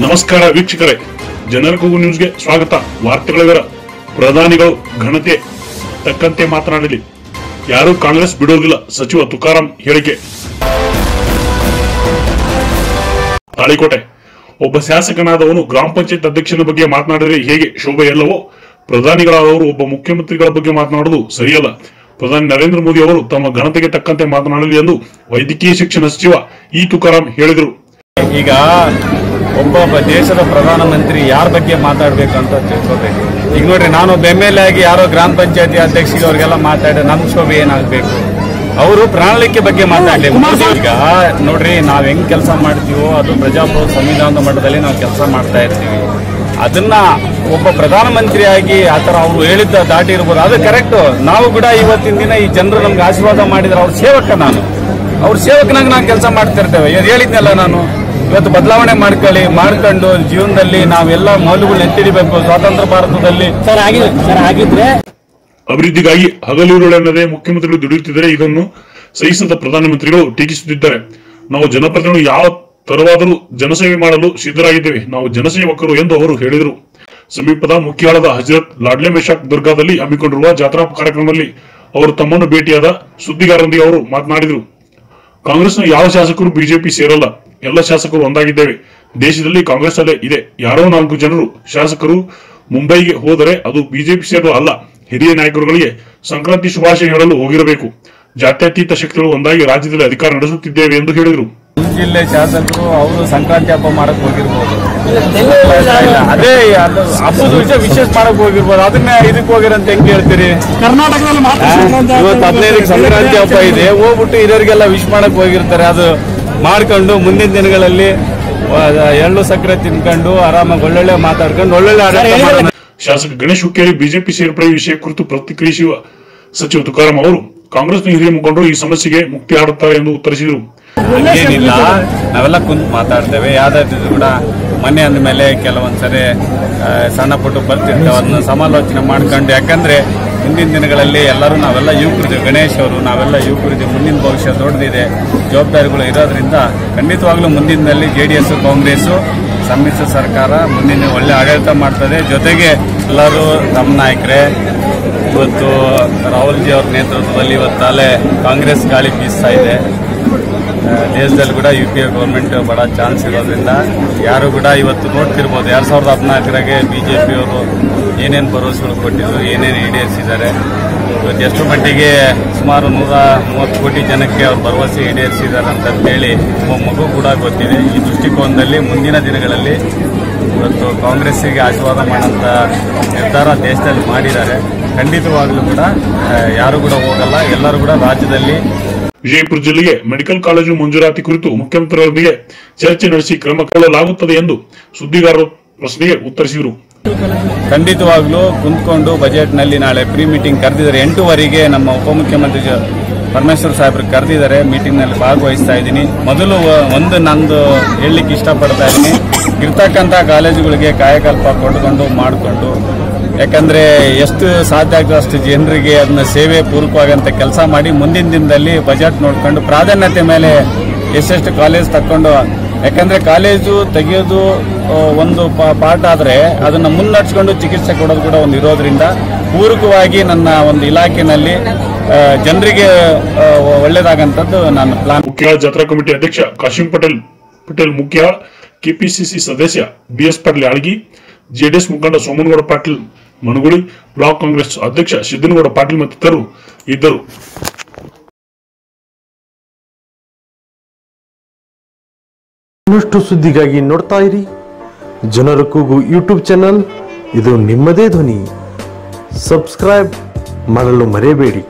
ನಮಸ್ಕಾರ ವೀಕ್ಷಕರೇ. ಜನರ ಕೂಗು ನ್ಯೂಸ್ಗೆ ಸ್ವಾಗತ. ವಾರ್ತೆಗಳ ವಿವರ ಪ್ರಧಾನಿಗಳು ಘನತೆ ತಕ್ಕಂತೆ ಮಾತನಾಡಲಿ. ಯಾರೂ ಕಾಂಗ್ರೆಸ್ ಬಿಡೋದಿಲ್ಲ. ಸಚಿವ ತುಕಾರಾಂ ಹೇಳಿಕೆ. ತಾಳಿಕೋಟೆ. ಒಬ್ಬ ಶಾಸಕನಾದವನು ಗ್ರಾಮ ಪಂಚಾಯತ್ ಅಧ್ಯಕ್ಷನ ಬಗ್ಗೆ ಮಾತನಾಡಿದರೆ ಹೇಗೆ ಶೋಭೆ ಎಲ್ಲವೋ ಪ್ರಧಾನಿಗಳಾದವರು ಒಬ್ಬ ಮುಖ್ಯಮಂತ್ರಿಗಳ ಬಗ್ಗೆ ಮಾತನಾಡುವುದು ಸರಿಯಲ್ಲ. ಪ್ರಧಾನಿ ನರೇಂದ್ರ ಮೋದಿ ಅವರು ತಮ್ಮ ಘನತೆಗೆ ತಕ್ಕಂತೆ ಮಾತನಾಡಲಿ ಎಂದು ವೈದ್ಯಕೀಯ ಶಿಕ್ಷಣ ಸಚಿವ ಈ ತುಕಾರಾಂ ಹೇಳಿದರು. ಈಗ ಒಬ್ಬೊಬ್ಬ ದೇಶದ ಪ್ರಧಾನಮಂತ್ರಿ ಯಾರ ಬಗ್ಗೆ ಮಾತಾಡಬೇಕು ಅಂತ ತಿಳ್ಕೋಬೇಕು. ಈಗ ನೋಡ್ರಿ ನಾನೊಬ್ಬ ಎಂ ಎಲ್ ಎ ಆಗಿ ಯಾರೋ ಗ್ರಾಮ ಪಂಚಾಯತಿ ಅಧ್ಯಕ್ಷರಿಗೆ ಅವ್ರಿಗೆಲ್ಲ ಮಾತಾಡಿ ನಮ್ಮ ಶೋಭೆ ಏನಾಗಬೇಕು? ಅವರು ಪ್ರಣಾಳಿಕೆ ಬಗ್ಗೆ ಮಾತಾಡಲಿ ಈಗ ನೋಡ್ರಿ ನಾವು ಹೆಂಗ್ ಕೆಲಸ ಮಾಡ್ತೀವೋ ಅದು ಪ್ರಜಾಪ್ರಭುತ್ವ ಸಂವಿಧಾನದ ಮಟ್ಟದಲ್ಲಿ ನಾವು ಕೆಲಸ ಮಾಡ್ತಾ ಇರ್ತೀವಿ. ಅದನ್ನ ಒಬ್ಬ ಪ್ರಧಾನಮಂತ್ರಿಯಾಗಿ ಥರ ಅವರು ಹೇಳಿದ್ದ ದಾಟಿ ಇರ್ಬೋದು. ಅದು ಕರೆಕ್ಟ್ ನಾವು ಕೂಡ ಇವತ್ತಿನ ದಿನ ಈ ಜನರು ನಮ್ಗೆ ಆಶೀರ್ವಾದ ಮಾಡಿದ್ರೆ ಅವ್ರ ಸೇವಕ ನಾನು. ಅವ್ರ ಸೇವಕನಾಗಿ ನಾನು ಕೆಲಸ ಮಾಡ್ತಿರ್ತೇವೆ ಹೇಳಿದ್ನಲ್ಲ ನಾನು? ಇವತ್ತು ಬದಲಾವಣೆ ಮಾಡ್ಕೊಳ್ಳಿ ಮಾಡ್ಕೊಂಡು ಜೀವನದಲ್ಲಿ ನಾವೆಲ್ಲ ಮೌಲ್ಯಗಳು ಎತ್ತಿಡಿಬೇಕು ಸ್ವಾತಂತ್ರ್ಯ ಭಾರತದಲ್ಲಿ. ಸರ್ ಆಗಿದೆ ಸರ್ ಆಗಿದ್ರೆ ಅಭಿವೃದ್ಧಿಗಾಗಿ ಹಗಲಿರುಳೆನ್ನದೇ ಮುಖ್ಯಮಂತ್ರಿಗಳು ದುಡಿಯುತ್ತಿದ್ದರೆ ಇದನ್ನು ಸಹಿಸದ ಪ್ರಧಾನಮಂತ್ರಿಗಳು ಟೀಕಿಸುತ್ತಿದ್ದಾರೆ. ನಾವು ಜನಪ್ರತಿನಿಧಿಗಳು ಯಾವ ತರವಾದರೂ ಜನಸೇವೆ ಮಾಡಲು ಸಿದ್ಧರಾಗಿದ್ದೇವೆ. ನಾವು ಜನಸೇವಕರು ಎಂದು ಅವರು ಹೇಳಿದರು. ಸಮೀಪದ ಮುಖ್ಯಾಳದ ಹಜರತ್ ಲಾಡ್ಲೆ ಮೇಶಾಕ್ ದುರ್ಗಾದಲ್ಲಿ ಹಮ್ಮಿಕೊಂಡಿರುವ ಜಾತ್ರಾ ಕಾರ್ಯಕ್ರಮದಲ್ಲಿ ಅವರು ತಮ್ಮನ್ನು ಭೇಟಿಯಾದ ಸುದ್ದಿಗಾರರೊಂದಿಗೆ ಅವರು ಮಾತನಾಡಿದರು. ಕಾಂಗ್ರೆಸ್ನ ಯಾವ ಶಾಸಕರು ಬಿಜೆಪಿ ಸೇರಲ್ಲ? ಎಲ್ಲ ಶಾಸಕರು ಒಂದಾಗಿದ್ದೇವೆ. ದೇಶದಲ್ಲಿ ಕಾಂಗ್ರೆಸ್ ಅಲ್ಲೇ ಇದೆ. ಯಾರೋ ನಾಲ್ಕು ಜನರು ಶಾಸಕರು ಮುಂಬೈಗೆ ಹೋದರೆ ಅದು ಬಿಜೆಪಿ ಸೇರಲು ಅಲ್ಲ. ಹಿರಿಯ ನಾಯಕರುಗಳಿಗೆ ಸಂಕ್ರಾಂತಿ ಶುಭಾಶಯ ಹೇಳಲು ಹೋಗಿರಬೇಕು. ಜಾತ್ಯತೀತ ಶಕ್ತಿಗಳು ಒಂದಾಗಿ ರಾಜ್ಯದಲ್ಲಿ ಅಧಿಕಾರ ನಡೆಸುತ್ತಿದ್ದೇವೆ ಎಂದು ಹೇಳಿದರು. ಜಿಲ್ಲೆ ಶಾಸಕರು ಅವರು ಸಂಕ್ರಾಂತಿ ಹಬ್ಬ ಮಾಡಕ್ ಹೋಗಿರ್ಬೋದು. ಅದೇ ಹಬ್ಬದ ವಿಷಯ ವಿಶೇಷ ಮಾಡಕ್ ಹೋಗಿರ್ಬೋದು. ಅದನ್ನ ಇದಕ್ಕೆ ಹೋಗಿರಂತ ಹೆಂಗ್ ಹೇಳ್ತೀರಿ? ಕರ್ನಾಟಕದಲ್ಲಿ ಮಾತ್ರ ಸಂಕ್ರಾಂತಿ ಇವತ್ತು ಹದಿನೈದಕ್ಕೆ ಸಂಕ್ರಾಂತಿ ಹಬ್ಬ ಇದೆ. ಹೋಗ್ಬಿಟ್ಟು ಹಿರಿಯರಿಗೆಲ್ಲ ವಿಶ್ ಮಾಡಕ್ ಹೋಗಿರ್ತಾರೆ. ಅದು ಮಾಡ್ಕೊಂಡು ಮುಂದಿನ ದಿನಗಳಲ್ಲಿ ಎಳ್ಳು ಸಕ್ಕರೆ ತಿನ್ಕೊಂಡು ಆರಾಮಾಗಿ ಒಳ್ಳೊಳ್ಳೆ ಮಾತಾಡ್ಕೊಂಡು ಒಳ್ಳೊಳ್ಳೆ ಆಡಳಿತ ಶಾಸಕ ಗಣೇಶ್ ಹುಕ್ಕೇರಿ ಬಿಜೆಪಿ ಸೇರ್ಪಡೆ ವಿಷಯ ಕುರಿತು ಪ್ರತಿಕ್ರಿಯಿಸುವ ಸಚಿವ ತುಕಾರಾಂ ಅವರು ಕಾಂಗ್ರೆಸ್ ಹಿರಿಯ ಮುಖಂಡರು ಈ ಸಮಸ್ಯೆಗೆ ಮುಕ್ತಿ ಆಡುತ್ತಾರೆ ಎಂದು ಉತ್ತರಿಸಿದರು. ಏನಿಲ್ಲ ನಾವೆಲ್ಲ ಕುಂತು ಮಾತಾಡ್ತೇವೆ ಯಾವ್ದಾದ್ರು ಕೂಡ ಮನೆ ಅಂದಮೇಲೆ ಕೆಲವೊಂದು ಸರಿ ಸಣ್ಣ ಪುಟ್ಟ ಬರ್ತಿರ್ತೇವೆ. ಅದನ್ನ ಸಮಾಲೋಚನೆ ಮಾಡ್ಕೊಂಡು, ಯಾಕಂದ್ರೆ ಮುಂದಿನ ದಿನಗಳಲ್ಲಿ ಎಲ್ಲರೂ ನಾವೆಲ್ಲ ಯುವಕರಿದ್ದೀವಿ. ಗಣೇಶ್ ಅವರು, ನಾವೆಲ್ಲ ಯುವಕರಿದ್ದೀವಿ. ಮುಂದಿನ ಭವಿಷ್ಯ ದೊಡ್ಡದಿದೆ. ಜವಾಬ್ದಾರಿಗಳು ಇರೋದ್ರಿಂದ ಖಂಡಿತವಾಗ್ಲೂ ಮುಂದಿನಲ್ಲಿ ಜೆ ಡಿ ಎಸ್, ಕಾಂಗ್ರೆಸ್, ಸಮ್ಮಿಶ್ರ ಸರ್ಕಾರ ಮುಂದಿನ ಒಳ್ಳೆ ಆಡಳಿತ ಮಾಡ್ತದೆ. ಜೊತೆಗೆ ಎಲ್ಲರೂ ನಮ್ಮ ನಾಯಕರೇ, ಇವತ್ತು ರಾಹುಲ್ ಜಿ ಅವ್ರ ನೇತೃತ್ವದಲ್ಲಿ ಇವತ್ತಾಲೆ ಕಾಂಗ್ರೆಸ್ ಗಾಳಿ ಬೀಸ್ತಾ ಇದೆ. ದೇಶದಲ್ಲಿ ಕೂಡ ಯು ಪಿ ಎ ಗೌರ್ಮೆಂಟ್ ಬಡ ಚಾನ್ಸ್ ಇರೋದ್ರಿಂದ ಯಾರು ಕೂಡ ಇವತ್ತು ನೋಡ್ತಿರ್ಬೋದು. ಎರಡು ಸಾವಿರದ ಹದಿನಾಲ್ಕರಾಗೆ ಬಿಜೆಪಿ ಅವರು ಏನೇನು ಭರವಸೆಗಳು ಕೊಟ್ಟಿದ್ರು, ಏನೇನು ಈಡೇರಿಸಿದ್ದಾರೆ ಇವತ್ತು ಎಷ್ಟು ಮಟ್ಟಿಗೆ ಸುಮಾರು ನೂರ ಮೂವತ್ತು ಕೋಟಿ ಜನಕ್ಕೆ ಅವ್ರು ಭರವಸೆ ಈಡೇರಿಸಿದ್ದಾರೆ ಅಂತ ಹೇಳಿ ಮಗು ಕೂಡ ಗೊತ್ತಿದೆ. ಈ ದೃಷ್ಟಿಕೋನದಲ್ಲಿ ಮುಂದಿನ ದಿನಗಳಲ್ಲಿ ಇವತ್ತು ಕಾಂಗ್ರೆಸ್ಸಿಗೆ ಆಶೀರ್ವಾದ ಮಾಡೋಂಥ ನಿರ್ಧಾರ ದೇಶದಲ್ಲಿ ಮಾಡಿದ್ದಾರೆ. ಖಂಡಿತವಾಗಲೂ ಕೂಡ ಯಾರು ಕೂಡ ಹೋಗಲ್ಲ. ಎಲ್ಲರೂ ಕೂಡ ರಾಜ್ಯದಲ್ಲಿ ವಿಜಯಪುರ ಜಿಲ್ಲೆಗೆ ಮೆಡಿಕಲ್ ಕಾಲೇಜು ಮಂಜೂರಾತಿ ಕುರಿತು ಮುಖ್ಯಮಂತ್ರಿಗಳೊಂದಿಗೆ ಚರ್ಚೆ ನಡೆಸಿ ಕ್ರಮ ಕೈಗೊಳ್ಳಲಾಗುತ್ತದೆ ಎಂದು ಸುದ್ದಿಗಾರರ ಪ್ರಶ್ನೆಗೆ ಉತ್ತರಿಸಿದರು. ಖಂಡಿತವಾಗ್ಲೂ ಕುಂತ್ಕೊಂಡು ಬಜೆಟ್ನಲ್ಲಿ ನಾಳೆ ಪ್ರೀ ಮೀಟಿಂಗ್ ಕರೆದಿದ್ದಾರೆ. ಎಂಟೂವರೆಗೆ ನಮ್ಮ ಉಪಮುಖ್ಯಮಂತ್ರಿ ಪರಮೇಶ್ವರ್ ಸಾಹೇಬ್ರು ಕರೆದಿದ್ದಾರೆ. ಮೀಟಿಂಗ್ನಲ್ಲಿ ಭಾಗವಹಿಸ್ತಾ ಇದ್ದೀನಿ. ಮೊದಲು ಒಂದು ನಂದು ಹೇಳಲಿಕ್ಕೆ ಇಷ್ಟಪಡ್ತಾ ಇದ್ದೀನಿ. ಇರ್ತಕ್ಕಂಥ ಕಾಲೇಜುಗಳಿಗೆ ಕಾಯಕಲ್ಪ ಕೊಟ್ಕೊಂಡು ಮಾಡಿಕೊಂಡು ಯಾಕಂದ್ರೆ ಎಷ್ಟು ಸಾಧ್ಯ ಆಗ್ತದೆ ಅಷ್ಟು ಜನರಿಗೆ ಅದನ್ನ ಸೇವೆ ಪೂರಕವಾಗಂತ ಕೆಲಸ ಮಾಡಿ ಮುಂದಿನ ದಿನದಲ್ಲಿ ಬಜೆಟ್ ನೋಡ್ಕೊಂಡು ಪ್ರಾಧಾನ್ಯತೆ ಮೇಲೆ ಎಷ್ಟೆಷ್ಟು ಕಾಲೇಜ್ ತಕ್ಕೊಂಡು, ಯಾಕಂದರೆ ಕಾಲೇಜು ತೆಗೆಯೋದು ಒಂದು ಪಾಠ ಆದ್ರೆ ಅದನ್ನ ಮುನ್ನಡೆಸ್ಕೊಂಡು ಚಿಕಿತ್ಸೆ ಕೊಡೋದು ಕೂಡ ಒಂದು ಇರೋದ್ರಿಂದ ಪೂರಕವಾಗಿ ನನ್ನ ಒಂದು ಇಲಾಖೆನಲ್ಲಿ ಜನರಿಗೆ ಒಳ್ಳೇದಾಗಂಥದ್ದು ನಾನು ಪ್ಲಾನ್ ಮುಖ್ಯ ಜಾತ್ರಾ ಕಮಿಟಿ ಅಧ್ಯಕ್ಷ ಕಾಶಿಂ ಪಟೇಲ್ ಪಟೇಲ್ ಮುಖ್ಯ ಕೆಪಿಸಿಸಿ ಸದಸ್ಯ ಬಿಎಸ್ ಪಾಟೀಲ್ ಯಾಳಗಿ, ಜೆಡಿಎಸ್ ಮುಖಂಡ ಸೋಮನಗೌಡ ಪಾಟೀಲ್ ಮನಗುಳಿ, ಬ್ಲಾಕ್ ಕಾಂಗ್ರೆಸ್ ಅಧ್ಯಕ್ಷ ಸಿದ್ದನಗೌಡ ಪಾಟೀಲ್ ಮತ್ತಿತರರು ಇದ್ದರು. ಇನ್ನಷ್ಟು ಸುದ್ದಿಗಾಗಿ ನೋಡ್ತಾ ಇರಿ. ಜನರ ಕೂಗು ಯೂಟ್ಯೂಬ್ ಚಾನಲ್. ಇದು ನಿಮ್ಮದೇ ಧ್ವನಿ. ಸಬ್ಸ್ಕ್ರೈಬ್ ಮಾಡಲು ಮರೆಯಬೇಡಿ.